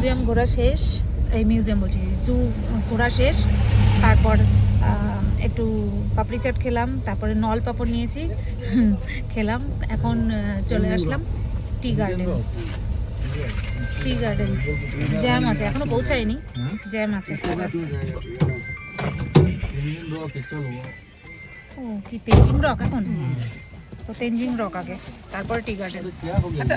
Museum ঘোরা শেষ এই মিউজিয়াম বলছি জু ঘোরা শেষ। তারপর একটু পাপড়ি চাট খেলাম তারপরে নল পাপড় নিয়েছি খেলাম। এখন চলে আসলাম tea garden. Tea garden. Jam আছে এখনও পৌঁছায়নি। জ্যাম আছে ও কি তেঞ্জিং রক এখন? তো তেঞ্জিং রক আগে তারপরে টি গার্ডেন। আচ্ছা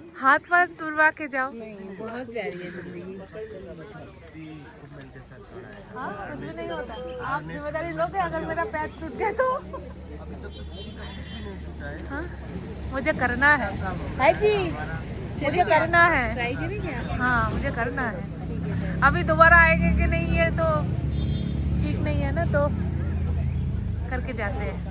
हाथ पैर तुरवा के जाओ। हाँ, कुछ भी नहीं होता। आप ज़िम्मेदारी लोगे अगर मेरा पैर टूट गया तो। हाँ, मुझे करना है। है जी। मुझे करना है। हाँ मुझे करना है। अभी दोबारा आएँगे कि नहीं है तो ठीक नहीं है ना तो करके जाते हैं।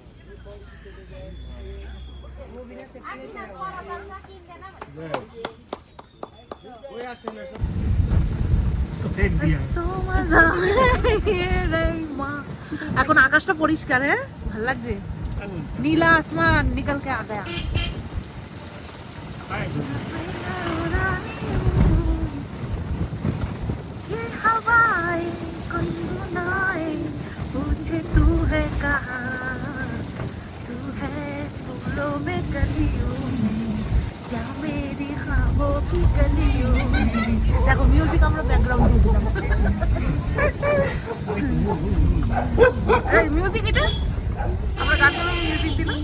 এখন আকাশটা পরিষ্কার হ্যাঁ ভাল লাগছে নীলা আসমান নিকল কে আ গয়া ये हवाएं गुनगुनाए पूछे तू है कहाँ तू है फूलों में कलियों में या मेरी ख्वाबों की गलियों में দেখো মিউজিক আমরা ব্যাকগ্রাউন্ডে দিলাম এই মিউজিক এটা আমরা গান করলাম মিউজিক দিলাম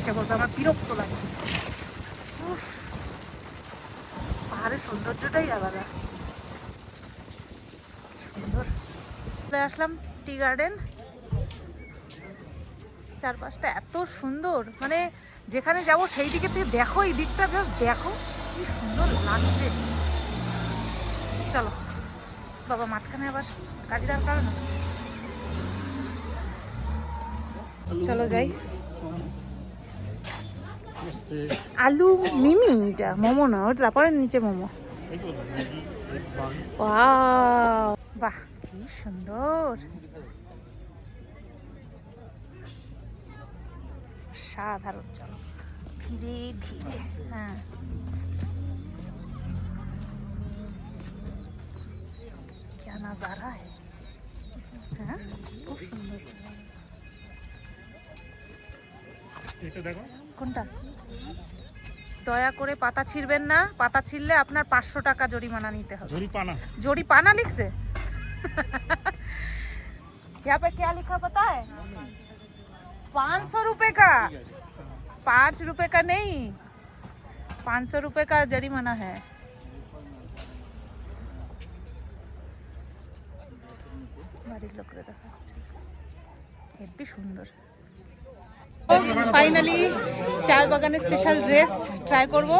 এসে করবে, আমার বিরক্ত লাগে পাহাড়ের সৌন্দর্যটাই আলাদা। সুন্দর। চলে আসলাম টি গার্ডেন। চারপাশটা এত সুন্দর মানে যেখানে যাব সেই দিকে থেকে দেখো, এই দিকটা জাস্ট দেখো, কি সুন্দর লাগছে। চলো, বাবা মাঝখানে আবার গাড়ি দাঁড় কারণ চলো যাই। আলু মিমি এটা মোমো না ওটা তারপরে নিচে মোমো ওয়াও বাহ কি সুন্দর সাধারণ চলো ধীরে ধীরে হ্যাঁ क्या नजारा है হ্যাঁ খুব সুন্দর এটা দেখো কোনটা দয়া করে পাতা ছিঁড়বেন না পাতা ছিঁড়লে আপনার পাঁচশো টাকা জরিমানা নিতে হবে জরিপানা জরিপানা लिखसे यहाँ पे क्या लिखा पता है पाँच सौ रुपए का पाँच रुपए का नहीं पाँच सौ रुपए का जरिमाना है বাড়ির লোকরা দেখাচ্ছে হেব্বি সুন্দর ফাইনালি চা বাগানের স্পেশাল ড্রেস ট্রাই করব।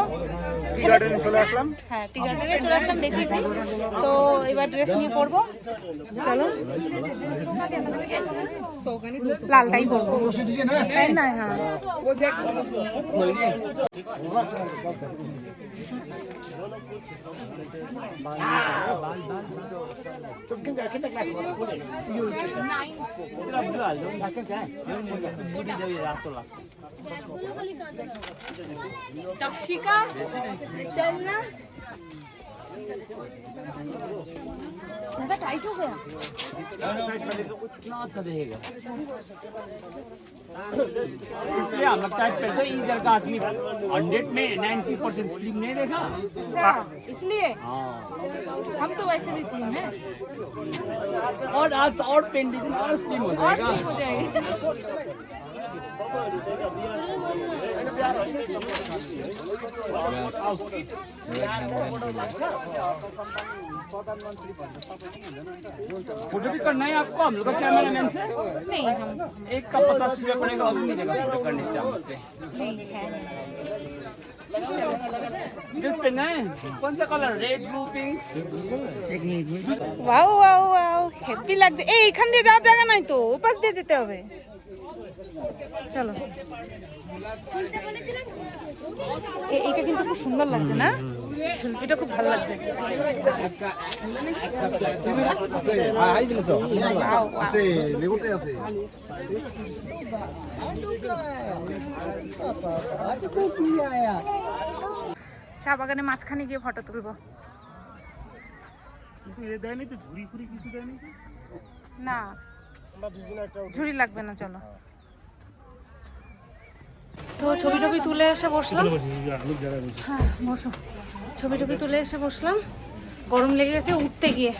হ্যাঁ টি চলে আসলাম দেখিয়েছি। তো এবার ড্রেস নিয়ে পরবো। চলো। লালটাই পরবো। টক্সিকা चलना। ज़्यादा टाइट हो गया। उतना अच्छा रहेगा इसलिए हम लोग टाइट करते इधर का आदमी हंड्रेड में नाइन्टी परसेंट स्लिम नहीं देखा। अच्छा इसलिए? हाँ। हम तो वैसे भी स्लिम है। और आज और पेंडेशन और स्लिम हो जाएगी। फोटो भी करना है आपको हम लोग का कैमरा मैन से नहीं हम एक का पचास रुपया पड़ेगा अभी मिलेगा फोटो करने से हमसे नहीं है ड्रेस पहनना है कौन सा कलर रेड ब्लू पिंक एक minute wow wow wow heavy লাগছে এই এখান দিয়ে যাওয়ার জায়গা নাই তো ওপাশ দিয়ে যেতে হবে চলো। এইটা কিন্তু খুব সুন্দর লাগছে না? ঝুলপিটা খুব ভালো লাগছে। চা বাগানে মাঝখানে গিয়ে ফটো তুলবো। না। ঝুড়ি লাগবে না, চলো। তো ছবি টবি তুলে এসে বসলাম। হ্যাঁ বসো। ছবি টবি তুলে এসে বসলাম। গরম লেগে গেছে উঠতে গিয়ে।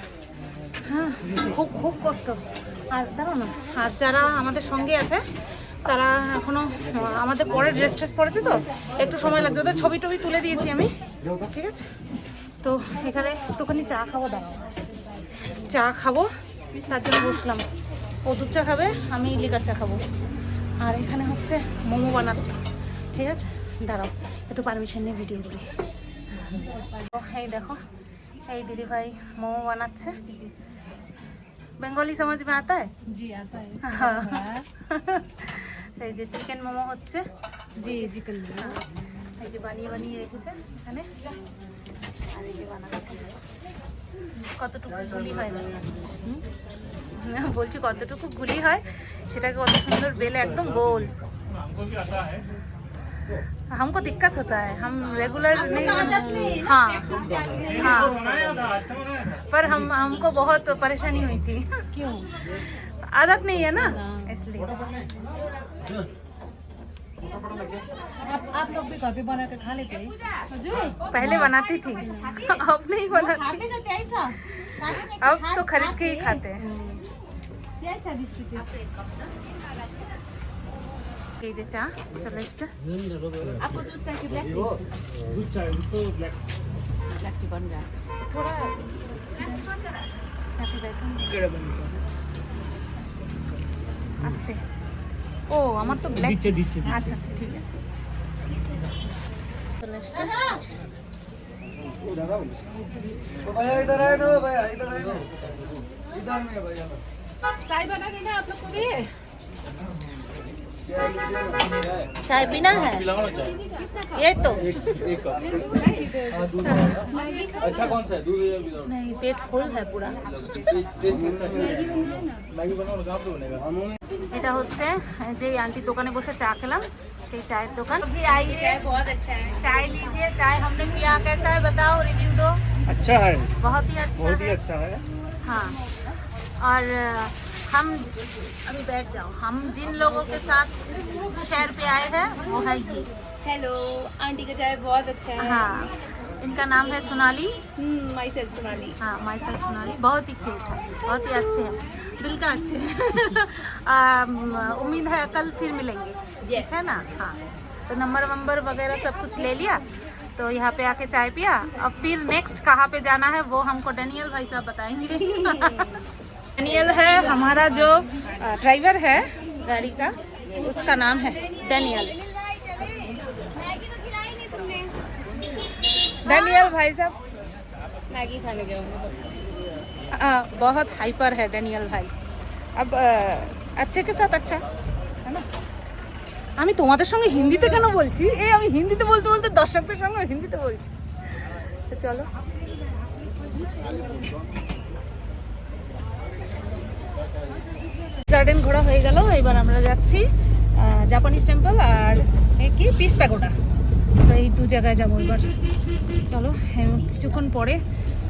হ্যাঁ খুব খুব কষ্ট। আর দাঁড়াও না আর যারা আমাদের সঙ্গে আছে তারা এখনও আমাদের পরে ড্রেস ট্রেস পরেছে তো একটু সময় লাগছে। ওদের ছবি টবি তুলে দিয়েছি আমি ঠিক আছে? তো এখানে একটুখানি চা খাব দাঁড়াও। চা খাব তার জন্য বসলাম। ও দুধ চা খাবে আমি লিকার চা খাব। আর এখানে হচ্ছে মোমো বানাচ্ছি। ঠিক আছে? দাঁড়াও একটু পারমিশন নিয়ে ভিডিও করি। এই দেখো এই দিদি ভাই মোমো বানাচ্ছে। বেঙ্গলি সমাজ মে আতায়? জি আতায়। এই যে চিকেন মোমো হচ্ছে। জি চিকেন মোমো। হ্যাঁ, এই যে বানিয়ে বানিয়ে রেখেছে এখানে। আর এই যে বানাচ্ছে। কতটুকু গুলি হয়? না বলছি কতটুকু গুলি হয় সেটাকে কত সুন্দর বেলে একদম গোল हमको भी आता है हमको दिक्कत होता है हम रेगुलर नहीं हाँ हाँ बनाया था अच्छा बनाया था पर हम हमको बहुत परेशानी हुई थी क्यों आदत नहीं है ना इसलिए आप आप लोग भी घर पे बना के खा लेते हैं हजुर पहले बनाती थी अब नहीं बनाती अब तो खरीद के ही खाते हैं द्यायचा वीस रुपये এই যে চা চলে এসছে आपको दूध चाहिए ब्लैक टी दूध चाय तो ब्लैक ब्लैक टी बन रहा है थोड़ा চাটি দেখুন আস্তে ও আমার তো ব্ল্যাক দিচ্ছে দিচ্ছে দিচ্ছে। আচ্ছা আচ্ছা ঠিক আছে চলে এসছে तो भैया इधर आए ना भैया इधर आए ना इधर में भैया चाय बना देना आप लोग को भी चाय पीना है ये तो अच्छा कौन सा है दूध या विदाउट नहीं पेट फुल है पूरा टेस्ट टेस्ट मैगी बनाओ ना कहाँ पे बनेगा এটা হচ্ছে যে আন্টি দোকানে বসে চা খেলাম সেই চায়ের দোকান अभी आइए चाय बहुत अच्छा है चाय लीजिए चाय हमने पिया कैसा है बताओ रिव्यू दो अच्छा है बहुत ही अच्छा बहुत ही है अच्छा है हाँ और हम अभी बैठ जाओ। हम जिन लोगों के साथ शहर पे आए हैं वो है ये। हेलो आंटी का चाय बहुत अच्छा है। हाँ इनका नाम है सोनाली। My self Sonali. हाँ माई सेल्फ सोनाली। बहुत ही क्यूट है बहुत ही अच्छे हैं। दिल का अच्छे हैं। उम्मीद है कल फिर मिलेंगे। ठीक है ना? हाँ। तो नंबर वंबर वगैरह सब कुछ ले लिया तो यहाँ पे आके चाय पिया। अब फिर नेक्स्ट कहाँ पे जाना है वो हमको डेनियल भाई साहब बताएँगे। डेनियल है हमारा जो ड्राइवर है गाड़ी का उसका नाम है डैनियल मैगी तो खिलाई नहीं तुमने डैनियल भाई साहब मैगी खाने गए होंगे आ, बहुत हाइपर है डैनियल भाई अब आ, अच्छे के साथ अच्छा है না আমি তোমাদের সঙ্গে হিন্দিতে কেন বলছি এই আমি হিন্দিতে বলতে বলতে দর্শকদের সঙ্গে হিন্দিতে বলছি তো চলো গার্ডেন ঘোরা হয়ে গেল, এবার আমরা যাচ্ছি জাপানিজ টেম্পল আর কি পিস প্যাগোডা তো এই দু জায়গায় যাব এবার। চলো কিছুক্ষণ পরে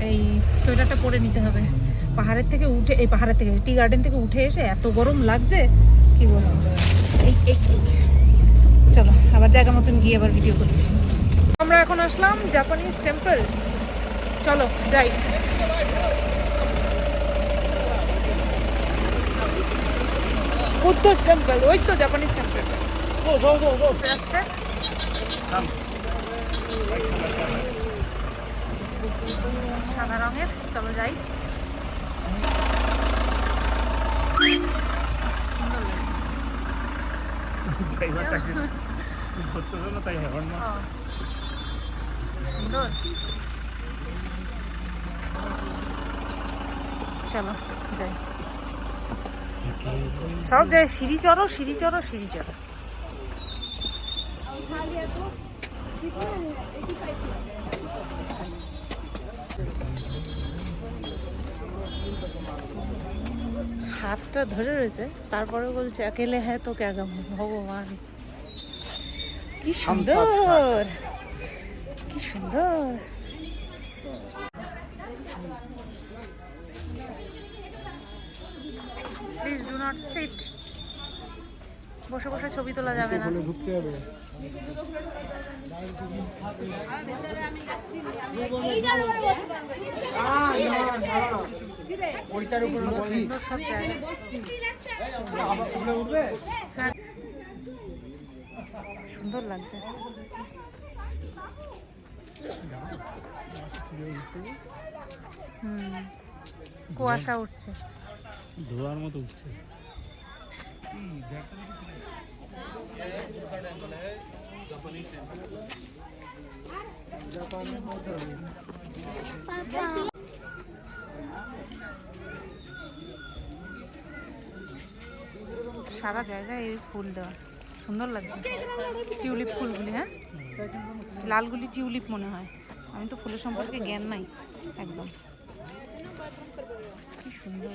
এই সোয়েটারটা পরে নিতে হবে। পাহাড়ের থেকে উঠে, এই পাহাড়ের থেকে টি গার্ডেন থেকে উঠে এসে এত গরম লাগছে, কি বলব? এই। চলো আবার জায়গা মতন গিয়ে আবার ভিডিও করছি। আমরা এখন আসলাম জাপানিজ টেম্পল চলো, যাই। বুদ্ধ টেম্পল ওই তো জাপানিজ টেম্পল যাচ্ছে সাদা রঙের চলো যাই। সুন্দর। লাগছে ড্রাইভারটা সত্য না তাই হর্ন ও, সুন্দর চলো যাই সব যাই সিঁড়ি চড়ো সিঁড়ি চড়ো সিঁড়ি চড়ো। হাতটা ধরে রয়েছে তারপরে বলছে একেলে হ্যাঁ তো কে ভগবান। কি সুন্দর কি সুন্দর। নট সিট বসে বসে ছবি তোলা যাবে না। ঢুকতে হবে। সুন্দর সব জায়গা হ্যাঁ। সুন্দর লাগছে। হুম। কুয়াশা উঠছে। ধোয়ার মতো উঠছে। সারা জায়গায় এই ফুল দেওয়া। সুন্দর লাগছে। টিউলিপ ফুলগুলি হ্যাঁ? লালগুলি টিউলিপ মনে হয়। আমি তো ফুলের সম্পর্কে জ্ঞান নাই, একদম। কি সুন্দর।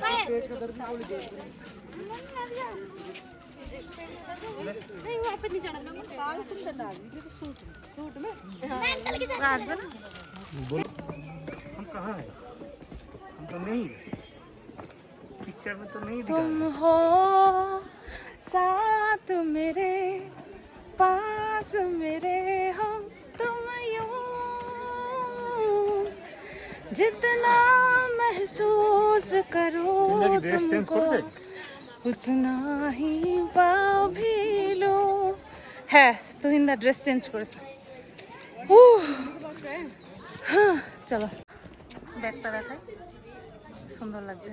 हम कहाँ है हम तो नहीं पिक्चर में तो नहीं तुम हो साथ मेरे पास मेरे हो तुम यूँ। जितना महसूस करो तुमको উতনা হি পাভিলো হ্যাঁ তুহিন দা ড্রেস চেঞ্জ করেছে ও চলো ব্যাগটা দেখাই সুন্দর লাগছে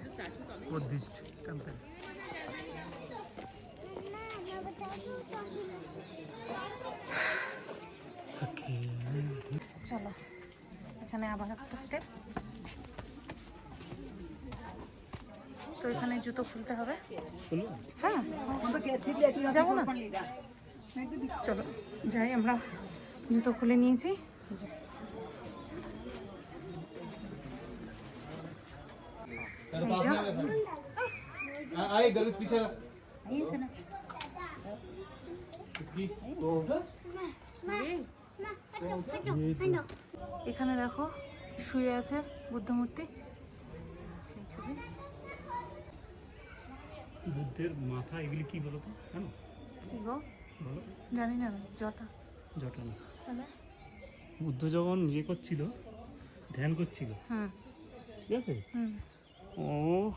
চলো এখানে আবার একটা স্টেপ তো এখানে জুতো খুলতে হবে। হ্যাঁ। যাব না? চলো যাই আমরা জুতো খুলে নিয়েছি। আরে গরুজ পিছে এখানে দেখো শুয়ে আছে বুদ্ধমূর্তি সেই ছবি বুদ্ধের মাথা এগুলি কি বলো তো জানো? কি গো? বলো। জানি না জটা। জটা না। বুদ্ধ যখন ইয়ে করছিল ধ্যান করছিল ঠিক আছে? ও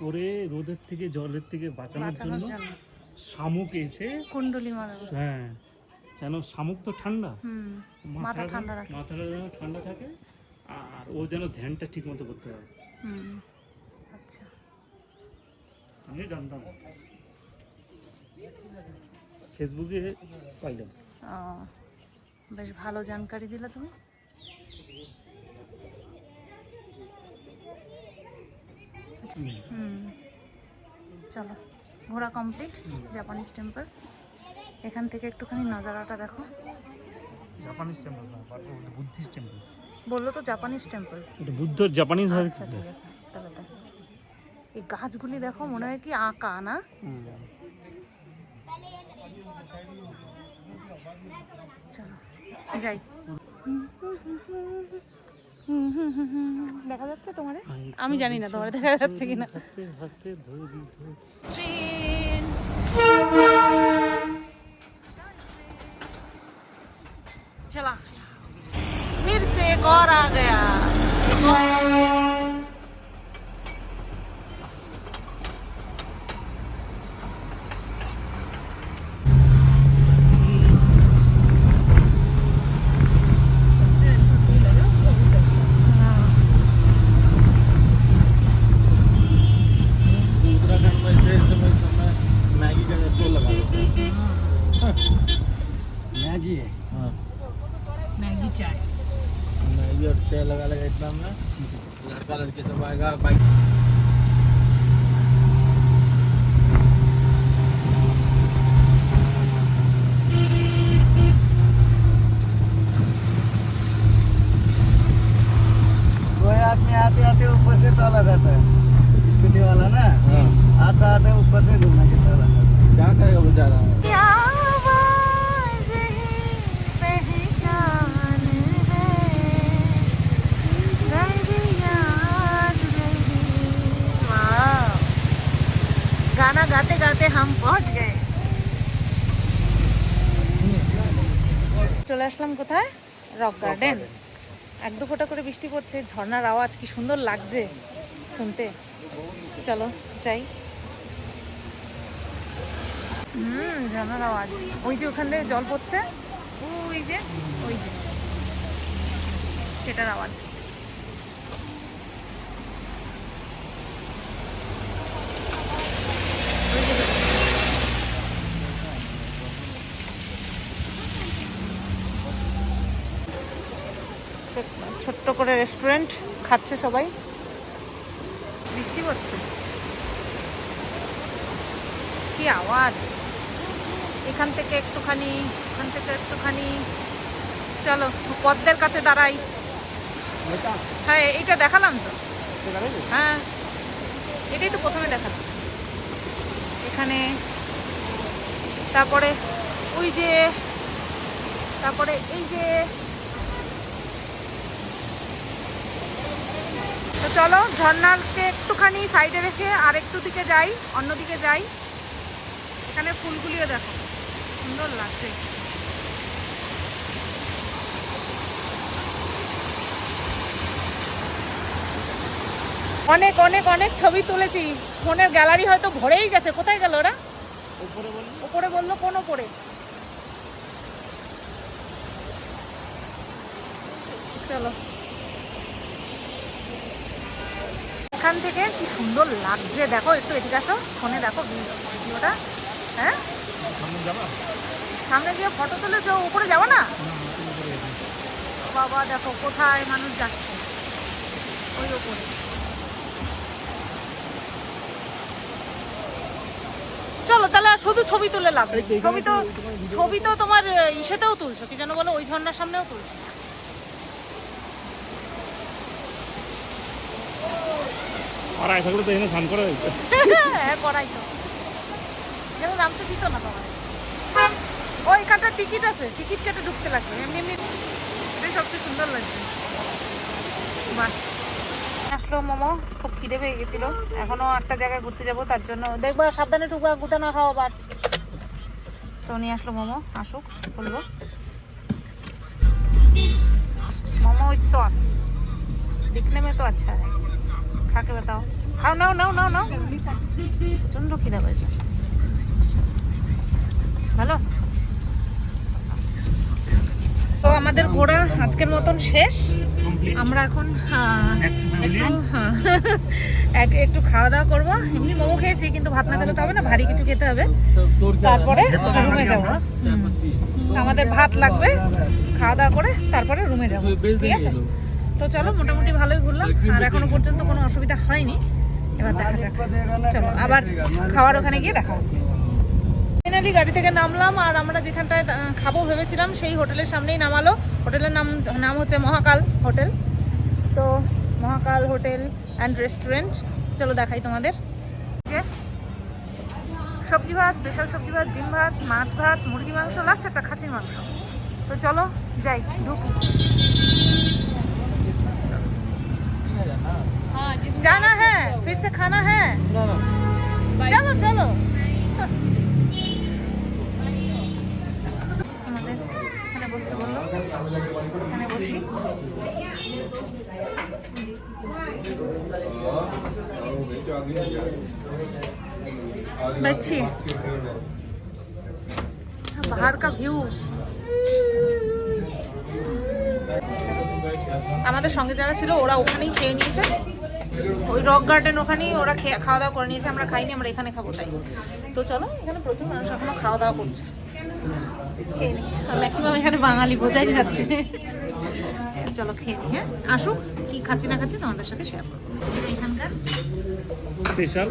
ওরে রোদের থেকে জলের থেকে বাঁচানোর জন্য শামুক এসে কুণ্ডলি মারা হ্যাঁ যেন শামুক তো ঠান্ডা। মাথা মাথাটা- ঠান্ডা মাথাটা যেন ঠান্ডা থাকে আর ও যেন ধ্যানটা ঠিক মতো করতে পারে। জানতাম। ফেসবুকে পাইলাম। বেশ ভালো জানকারি দিলা তুমি। হুম। চলো ঘোরা কমপ্লিট জাপানিজ টেম্পল এখান থেকে একটুখানি নজারাটা দেখো। জাপানিজ টেম্পল না বুদ্ধিস্ট টেম্পল বলল তো জাপানিজ টেম্পল বুদ্ধ জাপানিজ হয় আচ্ছা ঠিক আছে। এই গাছগুলি দেখো মনে হয় কি আঁকা, না? যাই। দেখা যাচ্ছে তোমার? আমি জানি না তোমার দেখা যাচ্ছে কিনা। চলা। ফির সে কর আ গয়া। চলে আসলাম কোথায়? রক গার্ডেন এক দু ফোঁটা করে বৃষ্টি পড়ছে ঝর্নার আওয়াজ কি সুন্দর লাগছে শুনতে। চলো যাই। হুম ঝর্নার আওয়াজ। ওই যে ওখান থেকে জল পড়ছে? ওই যে ওই যে। সেটার আওয়াজ ওই যে ছোট্ট করে রেস্টুরেন্ট খাচ্ছে সবাই। বৃষ্টি পড়ছে। কি আওয়াজ? এখান থেকে একটুখানি এখান থেকে একটুখানি। চলো পদ্মের কাছে দাঁড়াই। হ্যাঁ এইটা দেখালাম তো? হ্যাঁ এটাই তো প্রথমে দেখালাম। এখানে তারপরে ওই যে তারপরে এই যে তো চলো ঝর্ণাকে একটুখানি সাইডে রেখে আর একটু দিকে যাই অন্যদিকে যাই। এখানে ফুলগুলিও দেখো সুন্দর লাগছে। অনেক অনেক অনেক ছবি তুলেছি। ফোনের গ্যালারি হয়তো ভরেই গেছে। কোথায় গেল ওরা? উপরে বলল কোন উপরে? চলো। এখান থেকে কি সুন্দর লাগছে? দেখো একটু এদিকে আসো। ফোনে দেখো ভিডিওটা। হ্যাঁ? সামনে গিয়ে ফটো তুলেছো উপরে যাব না? বাবা দেখো কোথায় মানুষ যাচ্ছে। ওই উপরে। চলো তাহলে শুধু ছবি তুলে লাভ ছবি তো ছবি তো তোমার ইসেতেও তুলছো। কি যেন বলো ওই ঝর্ণার সামনেও তুলছো। পড়ায় থাকলে তো এখানে স্নান করা হইতো হ্যাঁ, তো। যেন নামতে দিত টিকিট আছে, টিকিট কেটে ঢুকতে লাগবে এমনি এমনি সবচেয়ে সুন্দর লাগছে। বাহ। আসলো মোমো, খুব খিদে পেয়ে গেছিল। এখনও একটা জায়গায় ঘুরতে যাব, তার জন্য দেখব, সাবধানে টুকু গুঁতে না খাওয়া আবার। তো নিয়ে আসলো মোমো, আসুক, বলব। Momo with sauce. দেখলে মে তো আচ্ছা। হয় खा के बताओ खाओ नाओ नाओ नाओ नाओ প্রচন্ড খিদা পেয়েছে ভালো তো আমাদের ঘোরা আজকের মতন শেষ আমরা এখন আহ, একটু হ্যাঁ, এক- একটু খাওয়া দাওয়া করবো এমনি মোমো খেয়েছি কিন্তু ভাত না খেলে তো হবে না ভারী কিছু খেতে হবে তারপরে রুমে যাবো হুম। আমাদের ভাত লাগবে খাওয়া দাওয়া করে তারপরে রুমে যাবো ঠিক আছে তো চলো মোটামুটি ভালোই ঘুরলাম। আর এখনও পর্যন্ত কোনো অসুবিধা হয়নি। এবার দেখা যাক। চলো আবার খাওয়ার ওখানে গিয়ে দেখা হচ্ছে। ফাইনালি গাড়ি থেকে নামলাম আর আমরা যেখানটায় খাব ভেবেছিলাম সেই হোটেলের সামনেই নামালো। হোটেলের নাম নাম হচ্ছে মহাকাল হোটেল। তো মহাকাল হোটেল অ্যান্ড রেস্টুরেন্ট চলো দেখাই তোমাদের। যে সবজি ভাত স্পেশাল সবজি ভাত ডিম ভাত মাছ ভাত মুরগি মাংস লাস্ট একটা খাসির মাংস। তো চলো যাই ঢুকি। जाना है फिर से खाना है चलो चलो আমাদের এখানে বসতে বললো এখানে বসি बैठिए बाहर का व्यू আমাদের সঙ্গে যারা ছিল, ওরা ওখানেই খেয়ে নিয়েছে। ওই রক গার্ডেন ওখানেই ওরা খাওয়া দাওয়া করে নিয়েছে, আমরা খাইনি, আমরা এখানে খাব তাই। তো চলো, এখানে প্রচুর মানুষ এখনও খাওয়া দাওয়া করছে ম্যাক্সিমাম এখানে বাঙালি বোঝাই যাচ্ছে। চলো, খেয়ে নিই হ্যাঁ? আসুক, কি খাচ্ছি, না খাচ্ছি তোমাদের সাথে শেয়ার করব। এখানকার স্পেশাল?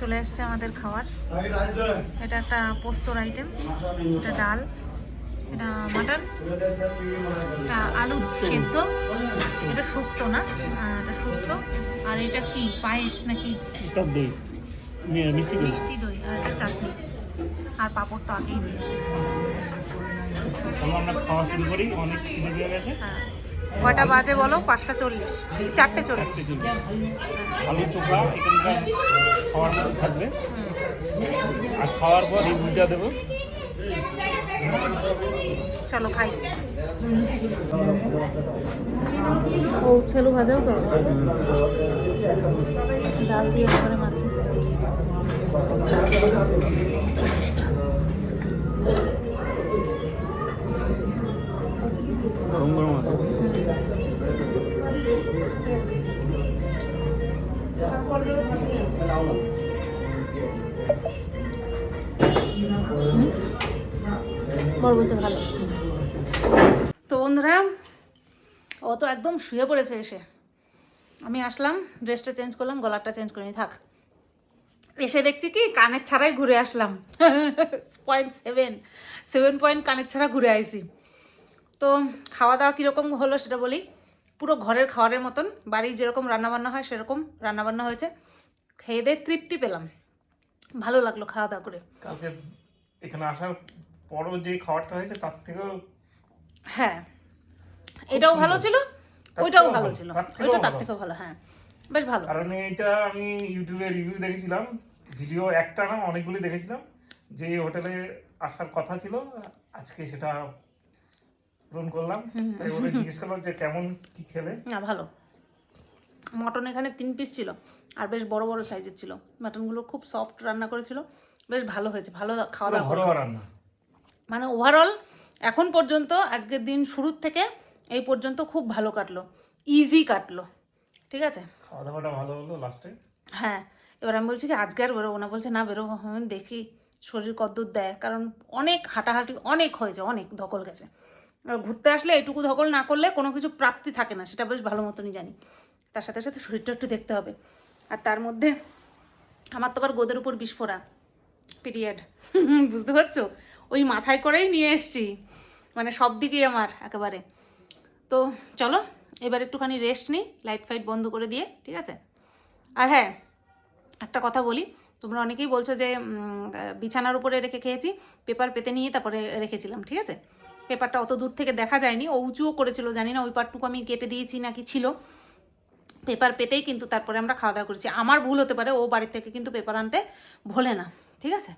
চলে এসছে আমাদের খাবার। এটা একটা পোস্তর আইটেম এটা ডাল এটা মাটন এটা আলু সেদ্ধ। এটা শুক্তো না এটা শুক্তো। আর এটা কি পায়েস নাকি? টক দই মিষ্টি দই। আর এটা চাটনি। আর পাঁপড় তো আগেই দিয়েছে। আমরা খাওয়া শুরু করি অনেক খিদে পেয়ে গেছে। হ্যাঁ। কয়টা বাজে বলো? পাঁচটা চল্লিশ। চারটে চল্লিশ। চারটে চলবে আলু চোখা এখানকার খাওয়ার মধ্যে থাকবে। আর খাওয়ার পর রিভিউটা দেবো। চলো খাই। ও ছেলু ভাজাও তো ডাল দিয়ে করে মাখি বড় বলছে ভালো। তো বন্ধুরা ও তো একদম শুয়ে পড়েছে এসে। আমি আসলাম ড্রেসটা চেঞ্জ করলাম গলাটা চেঞ্জ করে নি থাক। এসে দেখছি কি কানের ছাড়াই ঘুরে আসলাম। পয়েন্ট সেভেন সেভেন পয়েন্ট কানের ছাড়া ঘুরে আইছি। তো খাওয়া দাওয়া কীরকম হলো সেটা বলি। পুরো ঘরের খাওয়ারের মতন বাড়ির যেরকম রান্নাবান্না হয় সেরকম রান্নাবান্না হয়েছে। খেয়ে দিয়ে তৃপ্তি পেলাম। ভালো লাগল খাওয়া দাওয়া করে। কালকে এখানে আসার পরও যে খাবারটা হয়েছে তার থেকেও হ্যাঁ। এটাও ভালো ছিল ওইটাও ভালো ছিল। ওইটা তার থেকেও ভালো হ্যাঁ। বেশ ভালো। কারণ এটা আমি ইউটিউবে রিভিউ দেখেছিলাম ভিডিও একটা না অনেকগুলি দেখেছিলাম যে হোটেলে আসার কথা ছিল আজকে সেটা পূরণ করলাম। তাই ওরা জিজ্ঞেস করলাম যে কেমন কি খেলে? না ভালো। মটন এখানে তিন পিস ছিল আর বেশ বড় বড় সাইজের ছিল। মটনগুলো খুব সফট রান্না করেছিল বেশ ভালো হয়েছে ভালো খাওয়া দাওয়া রান্না। মানে ওভারঅল এখন পর্যন্ত আজকের দিন শুরুর থেকে এই পর্যন্ত খুব ভালো কাটলো। ইজি কাটলো। ঠিক আছে? খাওয়া দাওয়াটা ভালো হলো লাস্টে হ্যাঁ। এবার আমি বলছি কি আজকে আর বেরোবো না। বলছে না বেরোবো। আমি দেখি শরীর কদ্দূর দেয়। কারণ অনেক হাঁটাহাঁটি অনেক হয়েছে অনেক ধকল গেছে। আর ঘুরতে আসলে এটুকু ধকল না করলে কোনো কিছু প্রাপ্তি থাকে না সেটা বেশ ভালো মতনই জানি। তার সাথে সাথে শরীরটা একটু দেখতে হবে। আর তার মধ্যে আমার তো আবার গোদের উপর বিস্ফোরা পিরিয়ড বুঝতে পারছ? ওই মাথায় করেই নিয়ে এসছি। মানে সব দিকেই আমার একেবারে। তো চলো, এবার একটুখানি রেস্ট নিই লাইট ফাইট বন্ধ করে দিয়ে, ঠিক আছে? আর হ্যাঁ একটা কথা বলি, তোমরা অনেকেই বলছো যে বিছানার উপরে রেখে খেয়েছি পেপার পেতে নিয়ে তারপরে রেখেছিলাম, ঠিক আছে? পেপারটা অত দূর থেকে দেখা যায়নি, ও উঁচুও করেছিল, জানি না ওই পার্টটুকু আমি কেটে দিয়েছি নাকি ছিল। পেপার পেতেই কিন্তু তারপরে আমরা খাওয়া দাওয়া করেছি। আমার ভুল হতে পারে, ও বাড়ির থেকে কিন্তু পেপার আনতে ভোলে না, ঠিক আছে?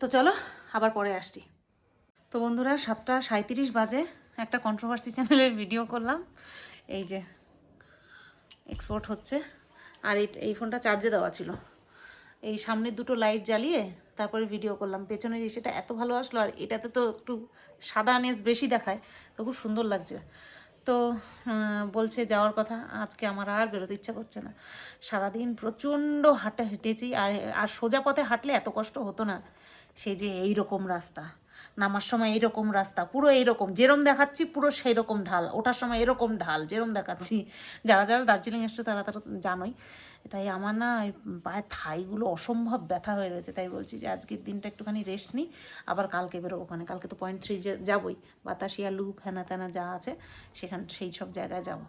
তো চলো, আবার পরে আসছি। তো বন্ধুরা, সাতটা সাঁত্রিশ বাজে, একটা কন্ট্রোভার্সি চ্যানেলের ভিডিও করলাম। এই যে এক্সপোর্ট হচ্ছে। আর এই এই ফোনটা চার্জে দেওয়া ছিল। এই সামনের দুটো লাইট জ্বালিয়ে তারপরে ভিডিও করলাম। পেছনের এসেটা এত ভালো আসলো, আর এটাতে তো একটু সাদা নেস বেশি দেখায়, তো খুব সুন্দর লাগছে। তো বলছে যাওয়ার কথা, আজকে আমার আর বেরোতে ইচ্ছা করছে না। সারাদিন প্রচণ্ড হাঁটা হেঁটেছি, আর আর সোজা পথে হাঁটলে এত কষ্ট হতো না। সেই যে এই রকম রাস্তা। নামার সময় এইরকম রাস্তা, পুরো এইরকম যেরম দেখাচ্ছি পুরো সেই রকম ঢাল, ওঠার সময় এরকম ঢাল, যেরম দেখাচ্ছি। যারা যারা দার্জিলিং এসছো তারা তারা জানোই। তাই আমার না এই পায়ের থাইগুলো অসম্ভব ব্যথা হয়ে রয়েছে, তাই বলছি যে আজকের দিনটা একটুখানি রেস্ট নিই, আবার কালকে বেরোবো ওখানে। কালকে তো পয়েন্ট থ্রি যাবই বাতাসিয়া লুপ হ্যানা ত্যানা যা আছে, সেখান, সেই সব জায়গায় যাব।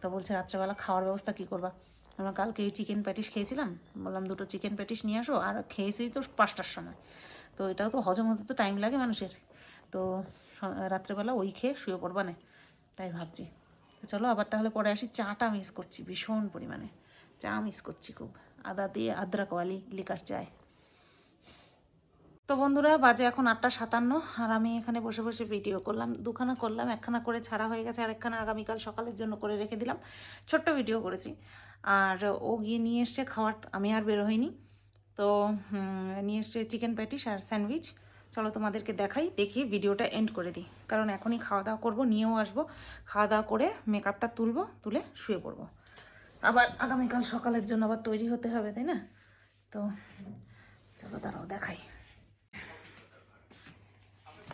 তো বলছে রাত্রেবেলা খাওয়ার ব্যবস্থা কী করবা? আমরা কালকে ওই চিকেন প্যাটিস খেয়েছিলাম, বললাম দুটো চিকেন প্যাটিস নিয়ে আসো, আর খেয়েছি তো পাঁচটার সময়। তো এটাও তো হজম হতে তো টাইম লাগে মানুষের। তো রাত্রেবেলা ওই খেয়ে শুয়ে পড়বা না, তাই ভাবছি। তো চলো আবার তাহলে পরে আসি, চাটা মিস করছি ভীষণ পরিমাণে। চা মিস করছি খুব। আদা দিয়ে আদ্রা আদ্রাকওয়ালি লিকার চায়। তো বন্ধুরা, বাজে এখন আটটা সাতান্ন, আর আমি এখানে বসে বসে ভিডিও করলাম। দুখানা করলাম, একখানা করে ছাড়া হয়ে গেছে, আর একখানা আগামীকাল সকালের জন্য করে রেখে দিলাম। ছোট্ট ভিডিও করেছি। আর ও গিয়ে নিয়ে এসছে খাওয়ার, আমি আর বের হইনি। তো নিয়ে এসছে চিকেন প্যাটিস আর স্যান্ডউইচ চলো তোমাদেরকে দেখাই, দেখি ভিডিওটা এন্ড করে দিই। কারণ এখনই খাওয়া দাওয়া করব, নিয়েও আসব। খাওয়া দাওয়া করে মেকআপটা তুলবো, তুলে শুয়ে পড়ব। আবার আগামীকাল সকালের জন্য আবার তৈরি হতে হবে, তাই না? তো, চলো দাঁড়াও, দেখাই।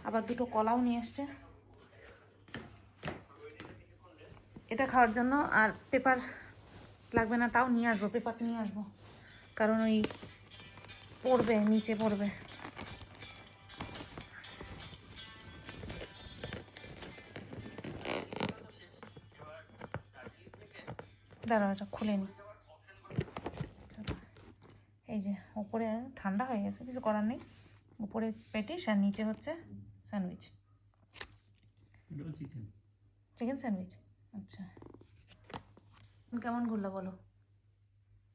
আবার দুটো কলাও নিয়ে এসছে। এটা খাওয়ার জন্য আর পেপার লাগবে না, তাও নিয়ে আসব পেপার নিয়ে আসব। কারণ ওই পড়বে নিচে পড়বে। দাঁড়াও এটা খুলে নি। এই যে উপরে ঠান্ডা হয়ে গেছে কিছু করার নেই। উপরে পেটিস আর নিচে হচ্ছে স্যান্ডউইচ। Chicken chicken sandwich? আচ্ছা। কেমন ঘুরলো বলো?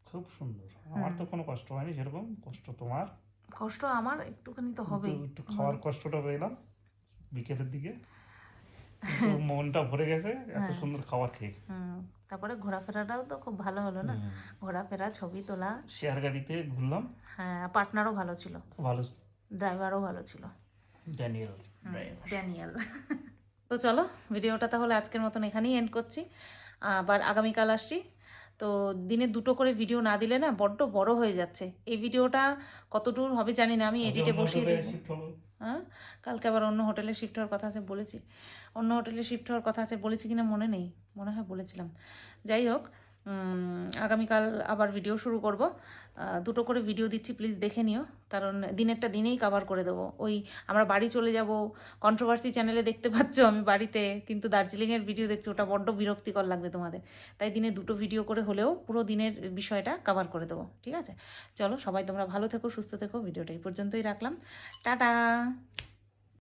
খুব সুন্দর। আমার তো কোনো কষ্ট হয়নি সেরকম কষ্ট তোমার? কষ্ট আমার একটুখানি তো হবেই। একটু খাওয়ার কষ্টটা পেলাম বিকেলের দিকে। মনটা ভরে গেছে এত সুন্দর খাবার খেয়ে। তারপরে ঘোরাফেরাটাও তো খুব ভালো হলো না? ঘোরাফেরা ছবি তোলা। শেয়ার গাড়িতে ঘুরলাম। হ্যাঁ পার্টনারও ভালো ছিল। ভালো ড্রাইভারও ভালো ছিল। Daniel Daniel. তো চলো ভিডিওটা তাহলে আজকের মতন এখানেই এন্ড করছি। আবার আগামীকাল আসছি। তো দিনে দুটো করে ভিডিও না দিলে না বড্ড বড় হয়ে যাচ্ছে। এই ভিডিওটা কতদূর হবে জানি না আমি এডিটে বসিয়ে দেবো হ্যাঁ? কালকে আবার অন্য হোটেলে শিফট হওয়ার কথা আছে বলেছি। অন্য হোটেলে শিফট হওয়ার কথা আছে বলেছি কিনা মনে নেই মনে হয় বলেছিলাম। যাই হোক আগামীকাল আবার ভিডিও শুরু করব। দুটো করে ভিডিও দিচ্ছি প্লিজ দেখে নিও। কারণ দিনেরটা দিনেই কভার করে দেবো। ওই আমরা বাড়ি চলে যাব কন্ট্রোভার্সি চ্যানেলে দেখতে পাচ্ছ আমি বাড়িতে, কিন্তু দার্জিলিংয়ের ভিডিও দেখছি, ওটা বড্ড বিরক্তিকর লাগবে তোমাদের। তাই দিনে দুটো ভিডিও করে হলেও পুরো দিনের বিষয়টা কভার করে দেবো, ঠিক আছে? চলো সবাই তোমরা ভালো থেকো, সুস্থ থেকো ভিডিওটা এই পর্যন্তই রাখলাম। টাটা!